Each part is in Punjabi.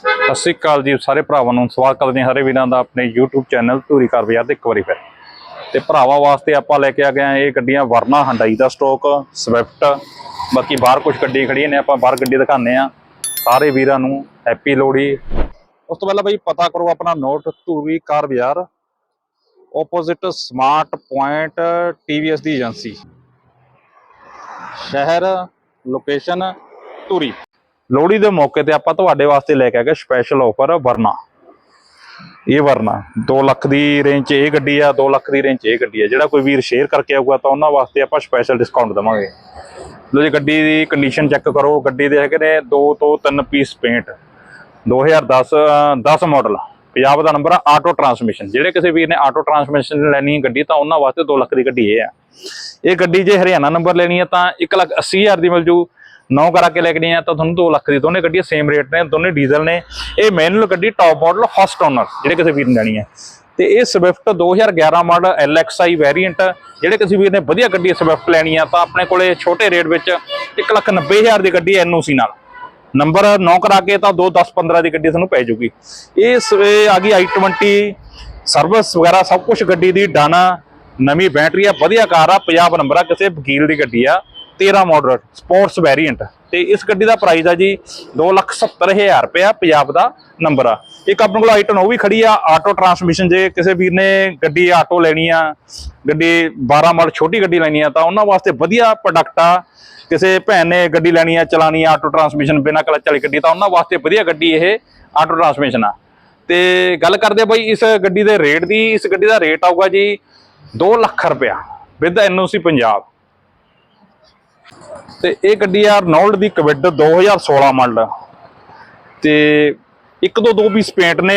ਸਤਿ ਸ਼੍ਰੀ ਅਕਾਲ ਜੀ ਸਾਰੇ ਭਰਾਵਾਂ ਨੂੰ। ਸਵਾਗਤ ਕਰਦੇ ਹਾਂ ਹਰੇ ਵੀਰਾਂ ਦਾ ਆਪਣੇ YouTube ਚੈਨਲ ਧੂਰੀ ਕਾਰ ਬਾਜ਼ਾਰ ਤੇ ਇੱਕ ਵਾਰੀ ਫਿਰ। ਤੇ ਭਰਾਵਾਂ ਵਾਸਤੇ ਆਪਾਂ ਲੈ ਕੇ ਆ ਗਏ ਹਾਂ ਇਹ ਗੱਡੀਆਂ ਵਰਨਾ ਹੰਡਾਈ ਦਾ ਸਟਾਕ ਸਵਿਫਟ ਬਾਕੀ ਬਾਹਰ ਕੁਝ ਗੱਡੀ ਖੜੀਆਂ ਨੇ, ਆਪਾਂ ਬਾਹਰ ਗੱਡੀ ਦਿਖਾਉਂਦੇ ਆ ਸਾਰੇ ਵੀਰਾਂ ਨੂੰ ਹੈਪੀ ਲੋਹੜੀ। ਉਸ ਤੋਂ ਪਹਿਲਾਂ ਬਈ ਪਤਾ ਕਰੋ ਆਪਣਾ ਨੋਟ ਧੂਰੀ ਕਾਰ ਬਾਜ਼ਾਰ ਆਪੋਜ਼ਿਟ ਸਮਾਰਟ ਪੁਆਇੰਟ TVS ਦੀ ਏਜੰਸੀ। ਸ਼ਹਿਰ ਲੋਕੇਸ਼ਨ ਧੂਰੀ। ਲੋਹੜੀ ਦੇ ਮੌਕੇ ਤੇ ਆਪਾਂ ਤੁਹਾਡੇ ਵਾਸਤੇ ਲੈ ਕੇ ਆ ਗਏ ਸਪੈਸ਼ਲ ਆਫਰ ਵਰਨਾ। ਇਹ ਵਰਨਾ 2 ਲੱਖ ਦੀ ਰੇਂਜ 'ਚ ਇਹ ਗੱਡੀ ਆ 2 ਲੱਖ ਦੀ ਰੇਂਜ 'ਚ ਇਹ ਗੱਡੀ ਆ। ਜਿਹੜਾ ਕੋਈ ਵੀਰ ਸ਼ੇਅਰ ਕਰਕੇ ਆਊਗਾ ਤਾਂ ਉਹਨਾਂ ਵਾਸਤੇ ਆਪਾਂ ਸਪੈਸ਼ਲ ਡਿਸਕਾਊਂਟ ਦੇਵਾਂਗੇ। ਲੋ ਜੀ ਗੱਡੀ ਦੀ ਕੰਡੀਸ਼ਨ ਚੈੱਕ ਕਰੋ। ਗੱਡੀ ਦੇ ਹੈਗੇ ਨੇ 2 ਤੋਂ 3 ਪੀਸ ਪੇਂਟ 2010 ਅ, 10 ਮਾਡਲ ਪੰਜਾਬ ਦਾ ਨੰਬਰ ਆ ਆਟੋ ਟਰਾਂਸਮਿਸ਼ਨ ਜਿਹੜੇ ਕਿਸੇ ਵੀਰ ਨੇ ਆਟੋ ਟਰਾਂਸਮਿਸ਼ਨ ਲੈਣੀ ਹੈ ਗੱਡੀ ਤਾਂ ਉਹਨਾਂ ਵਾਸਤੇ 2 ਲੱਖ ਦੀ ਗੱਡੀ ਇਹ ਆ। ਇਹ ਗੱਡੀ ਜੇ ਹਰਿਆਣਾ ਨੰਬਰ ਲੈਣੀ ਹੈ ਤਾਂ 1 ਲੱਖ 80 ਹਜ਼ਾਰ ਦੀ ਮਿਲ ਜੂ। ਨੌ ਕਰਾ ਕੇ ਲੈ ਕੇ ਆ ਤਾਂ ਤੁਹਾਨੂੰ 2 ਲੱਖ ਦੀ ਦੋਨੇ ਗੱਡੀਆਂ ਸੇਮ ਰੇਟ ਨੇ, ਦੋਨੇ ਡੀਜ਼ਲ ਨੇ। ਇਹ ਮੈਨੂਅਲ ਗੱਡੀ ਟੌਪ ਮਾਡਲ ਫਸਟ ਓਨਰ ਜਿਹੜੇ ਕਿਸੇ ਵੀਰ ਨੇ ਲੈਣੀ ਹੈ। ਤੇ ਇਹ ਸਵਿਫਟ 2011 ਮਾਡਲ LXI ਵੈਰੀਐਂਟ ਜਿਹੜੇ ਕਿਸੇ ਵੀਰ ਨੇ ਵਧੀਆ ਗੱਡੀ ਸਵਿਫਟ ਲੈਣੀ ਆ, ਤਾਂ ਆਪਣੇ ਕੋਲੇ ਛੋਟੇ ਰੇਟ ਵਿੱਚ 190000 ਦੀ ਗੱਡੀ ਐਨਓਸੀ ਨਾਲ। ਨੰਬਰ 9 ਕਰਾ ਕੇ ਤਾਂ 2 10 15 ਦੀ ਗੱਡੀ ਤੁਹਾਨੂੰ ਪੈ ਜੂਗੀ। ਇਹ ਸ- ਇਹ ਆ ਗਈ i20 ਸਰਵਿਸ ਵਗੈਰਾ ਸਭ ਕੁਝ ਗੱਡੀ ਦੀ, ਡਾਨਾ, ਨਵੀਂ ਬੈਟਰੀ ਆ, ਵਧੀਆ ਕਾਰ ਆ ਪੰਜਾਬ ਨੰਬਰ ਆ, ਕਿਸੇ ਵਕੀਲ ਦੀ ਗੱਡੀ ਆ। 13 ਮਾਡਲ ਸਪੋਰਟਸ ਵੈਰੀਐਂਟ ਤੇ ਇਸ ਗੱਡੀ ਦਾ ਪ੍ਰਾਈਸ ਆ ਜੀ 270000 ਰੁਪਇਆ ਪੰਜਾਬ ਦਾ ਨੰਬਰ ਆ। ਇੱਕ ਆਪਣੇ ਕੋਲ ਆਈਟਨ ਉਹ ਵੀ ਖੜੀ ਆ ਆਟੋ ਟਰਾਂਸਮਿਸ਼ਨ ਜੇ ਕਿਸੇ ਵੀਰ ਨੇ ਗੱਡੀ ਆਟੋ ਲੈਣੀ ਆ, ਗੱਡੀ 12 ਮਾਡਲ ਛੋਟੀ ਗੱਡੀ ਲੈਣੀ ਆ, ਤਾਂ ਉਹਨਾਂ ਵਾਸਤੇ ਵਧੀਆ ਪ੍ਰੋਡਕਟ ਆ। ਕਿਸੇ ਭੈਣ ਨੇ ਗੱਡੀ ਲੈਣੀ ਆ, ਚਲਾਣੀ ਆ ਆਟੋ ਟਰਾਂਸਮਿਸ਼ਨ ਬਿਨਾਂ ਕਲਚ ਵਾਲੀ ਗੱਡੀ, ਤਾਂ ਉਹਨਾਂ ਵਾਸਤੇ ਵਧੀਆ ਗੱਡੀ ਇਹ ਆਟੋ ਟਰਾਂਸਮਿਸ਼ਨ ਆ। ਤੇ ਗੱਲ ਕਰਦੇ ਆ ਬਾਈ ਇਸ ਗੱਡੀ ਦੇ ਰੇਟ ਦੀ, ਇਸ ਗੱਡੀ ਦਾ ਰੇਟ ਆਊਗਾ ਜੀ 2 ਲੱਖ ਰੁਪਇਆ ਵਿਦ ਐਨਓਸੀ ਪੰਜਾਬ। ਤੇ ਇਹ ਗੱਡੀ ਆ ਰਨੋਲਡ ਦੀ ਕਵਿਡ 2016 ਮਾਡਲ। ਤੇ ਇੱਕ ਦੋ ਦੋ ਪੀਸ ਪੇਂਟ ਨੇ,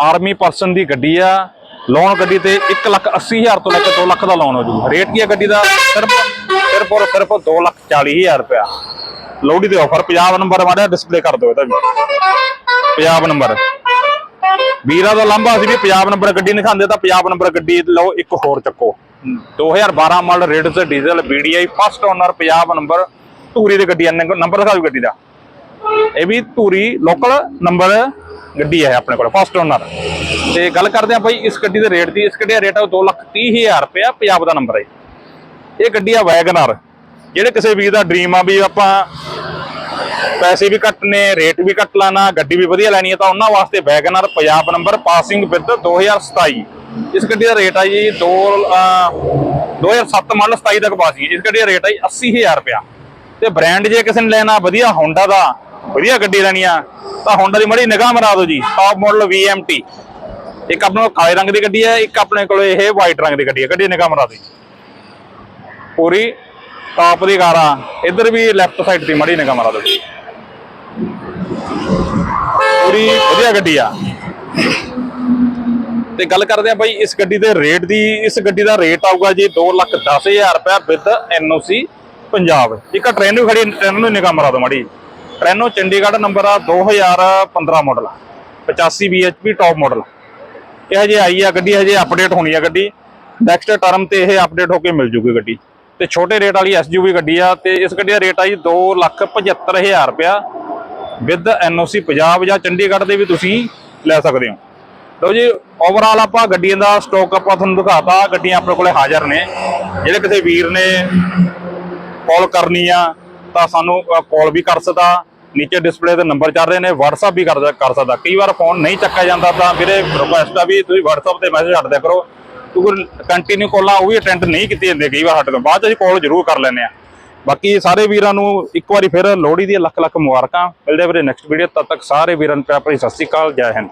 ਆਰਮੀ ਪਰਸਨ ਦੀ ਗੱਡੀ ਆ ਲੋਨ ਗੱਡੀ ਤੇ 1 ਲੱਖ 80 ਹਜ਼ਾਰ ਤੋਂ ਲੈ ਕੇ 2 ਲੱਖ ਦਾ ਲੋਨ ਹੋ ਜੂ। ਰੇਟ ਕੀ ਆ ਗੱਡੀ ਦਾ? ਸਿਰਫ ਸਿਰਫ ਔਰ ਸਿਰਫ 2 ਲੱਖ 40 ਹਜ਼ਾਰ ਰੁਪਇਆ। ਲੋਹੜੀ ਦੇ ਆਫਰ ਪੰਜਾਬ ਨੰਬਰ ਮਾੜਾ ਡਿਸਪਲੇ ਕਰ ਦਿਓ ਇਹਦਾ ਵੀ। ਪੰਜਾਬ ਨੰਬਰ। ਵੀਰਾ ਦਾ ਲੰਬਾ ਸੀ ਵੀ ਪੰਜਾਬ ਨੰਬਰ ਗੱਡੀ ਨਹੀਂ ਖਾਂਦੇ ਤਾਂ ਪੰਜਾਬ ਨੰਬਰ ਗੱਡੀ ਲਓ, ਇੱਕ ਹੋਰ ਚੱਕੋ। 2012 ਮਾਡਲ ਰੇਡ ਤੇ diesel BDI first owner Punjab number Dhuri ਦੀ ਗੱਡੀ ਨੰਬਰ ਦਿਖਾ ਗੱਡੀ ਦਾ। ਇਹ ਵੀ ਧੂਰੀ ਲੋਕਲ ਨੰਬਰ ਗੱਡੀ ਹੈ ਆਪਣੇ ਕੋਲ ਫਸਟ ਓਨਰ ਤੇ ਗੱਲ ਕਰਦੇ ਆ ਭਾਈ ਇਸ ਗੱਡੀ ਦੇ ਰੇਟ ਦੀ, ਇਸ ਗੱਡੀ ਦਾ ਰੇਟ ਹੈ 2 ਲੱਖ 30 ਹਜ਼ਾਰ ਰੁਪਇਆ, ਪੰਜਾਬ ਦਾ ਨੰਬਰ ਹੈ ਇਹ ਗੱਡੀ ਆ ਵੈਗਨਰ ਜਿਹੜੇ ਕਿਸੇ ਵੀਰ ਦਾ ਡ੍ਰੀਮ ਆ ਵੀ ਆਪਾਂ ਪੈਸੇ ਵੀ ਘੱਟ ਨੇ ਰੇਟ ਵੀ ਘੱਟ ਲਾਣਾ, ਗੱਡੀ ਵੀ ਵਧੀਆ ਲੈਣੀ ਹੈ ਤਾਂ ਉਹਨਾਂ ਵਾਸਤੇ WagonR Punjab number passing with 2027 ਇਸ ਗੱਡੀ ਦਾ ਰੇਟ ਆ ਜੀ 2 2007 ਮਾਡਲ 27 ਤੱਕ ਪਾਸਿੰਗ ਇਸ ਗੱਡੀ ਦਾ ਰੇਟ ਆ ਜੀ 80000 ਰੁਪਇਆ। ਤੇ ਬ੍ਰਾਂਡ ਜੇ ਕਿਸੇ ਨੇ ਲੈਣਾ, ਵਧੀਆ ਹੋਂਡਾ ਦਾ, ਵਧੀਆ ਗੱਡੀ ਲੈਣੀ ਆ, ਤਾਂ ਹੋਂਡਾ ਦੀ ਮੜੀ ਨਿਗਾਹ ਮਰਾ ਦਿਓ ਜੀ ਟਾਪ ਮਾਡਲ VMT ਇੱਕ ਆਪਣੇ ਕੋਲ ਕਾਲੇ ਰੰਗ ਦੀ ਗੱਡੀ ਹੈ ਇੱਕ ਆਪਣੇ ਕੋਲ ਇਹ ਵਾਈਟ ਰੰਗ ਦੀ ਗੱਡੀ ਹੈ ਗੱਡੀ ਨਿਗਾਹ ਮਰਾ ਦਿਓ ਪੂਰੀ ਟਾਪ ਦੀ ਕਾਰ ਆ, ਇੱਧਰ ਵੀ ਲੈਫਟ ਸਾਈਡ ਦੀ ਮੜੀ ਨਿਗਾਹ ਮਰਾ ਦਿਓ ਜੀ। ਪੂਰੀ ਵਧੀਆ ਗੱਡੀ ਆ। ਤੇ ਗੱਲ ਕਰਦੇ ਆ ਬਾਈ ਇਸ ਗੱਡੀ ਦੇ ਰੇਟ ਦੀ, ਇਸ ਗੱਡੀ ਦਾ ਰੇਟ ਆਊਗਾ ਜੀ 2 ਲੱਖ 10000 ਰੁਪਏ ਵਿਦ ਐਨਓਸੀ ਪੰਜਾਬ। ਇੱਕ ਟ੍ਰੇਨ ਵੀ ਖੜੀ, ਟ੍ਰੇਨ ਨੂੰ ਨਿਗਾਹ ਮਾਰਾ ਦਿਓ ਮੜੀ ਟ੍ਰੇਨੋ ਚੰਡੀਗੜ੍ਹ ਨੰਬਰ ਆ 2015 ਮਾਡਲ 85 bhp ਟੌਪ ਮਾਡਲ ਇਹ ਹਜੇ ਆਈ ਆ ਗੱਡੀ, ਹਜੇ ਅਪਡੇਟ ਹੋਣੀ ਆ ਗੱਡੀ। ਨੈਕਸਟ ਟਰਮ ਤੇ ਇਹ ਅਪਡੇਟ ਹੋ ਕੇ ਮਿਲ ਜੂਗੀ ਗੱਡੀ। ਤੇ ਛੋਟੇ ਰੇਟ ਵਾਲੀ ਐਸਯੂਵੀ ਗੱਡੀ ਆ, ਤੇ ਇਸ ਗੱਡੀ ਦਾ ਰੇਟ ਆ ਜੀ 275000 ਰੁਪਇਆ ਵਿਦ ਐਨਓਸੀ ਪੰਜਾਬ ਜਾਂ ਚੰਡੀਗੜ੍ਹ ਦੇ ਵੀ ਤੁਸੀਂ ਲੈ ਸਕਦੇ ਹੋ। ਲਓ ਜੀ ਓਵਰਆਲ ਆਪਾਂ ਗੱਡੀਆਂ ਦਾ ਸਟਾਕ ਆਪਾਂ ਤੁਹਾਨੂੰ ਦਿਖਾਤਾ, ਗੱਡੀਆਂ ਆਪਣੇ ਕੋਲੇ ਹਾਜ਼ਰ ਨੇ। ਜਿਹੜੇ ਕਿਸੇ ਵੀਰ ਨੇ ਕਾਲ ਕਰਨੀ ਆ, ਤਾਂ ਸਾਨੂੰ ਕਾਲ ਵੀ ਕਰ ਸਕਦਾ। ਨੀਚੇ ਡਿਸਪਲੇ ਤੇ ਨੰਬਰ ਚੱਲ ਰਹੇ ਨੇ, WhatsApp ਵੀ ਕਰ ਕਰ ਸਕਦਾ। ਕਈ ਵਾਰ ਫੋਨ ਨਹੀਂ ਚੱਕਿਆ ਜਾਂਦਾ ਤਾਂ ਵੀਰੇ ਰਿਕੁਐਸਟ ਆ ਵੀ ਤੁਸੀਂ WhatsApp ਤੇ ਮੈਸੇਜ ਛੱਡ ਦਿਆ ਕਰੋ। ਕਿਉਂਕਿ ਕੰਟੀਨਿਊ ਕਾਲਾਂ ਉਹ ਵੀ ਅਟੈਂਡ ਨਹੀਂ ਕੀਤੀ ਜਾਂਦੀ, ਕਈ ਵਾਰ ਸਾਡੇ ਤੋਂ ਬਾਅਦ ਚ ਅਸੀਂ ਕਾਲ ਜ਼ਰੂਰ ਕਰ ਲੈਂਦੇ ਆ। ਬਾਕੀ ਸਾਰੇ ਵੀਰਾਂ ਨੂੰ ਇੱਕ ਵਾਰੀ ਫਿਰ ਲੋਹੜੀ ਦੀਆਂ ਲੱਖ ਲੱਖ ਮੁਬਾਰਕਾਂ। ਮਿਲਦੇ ਵੀਰੇ ਨੈਕਸਟ ਵੀਡੀਓ ਤਦ ਤੱਕ ਸਾਰੇ ਵੀਰਾਂ ਨੂੰ ਪਿਆਰ ਭਰੀ ਸਤਿ ਸ਼੍ਰੀ ਅਕਾਲ, ਜੈ ਹਿੰਦ।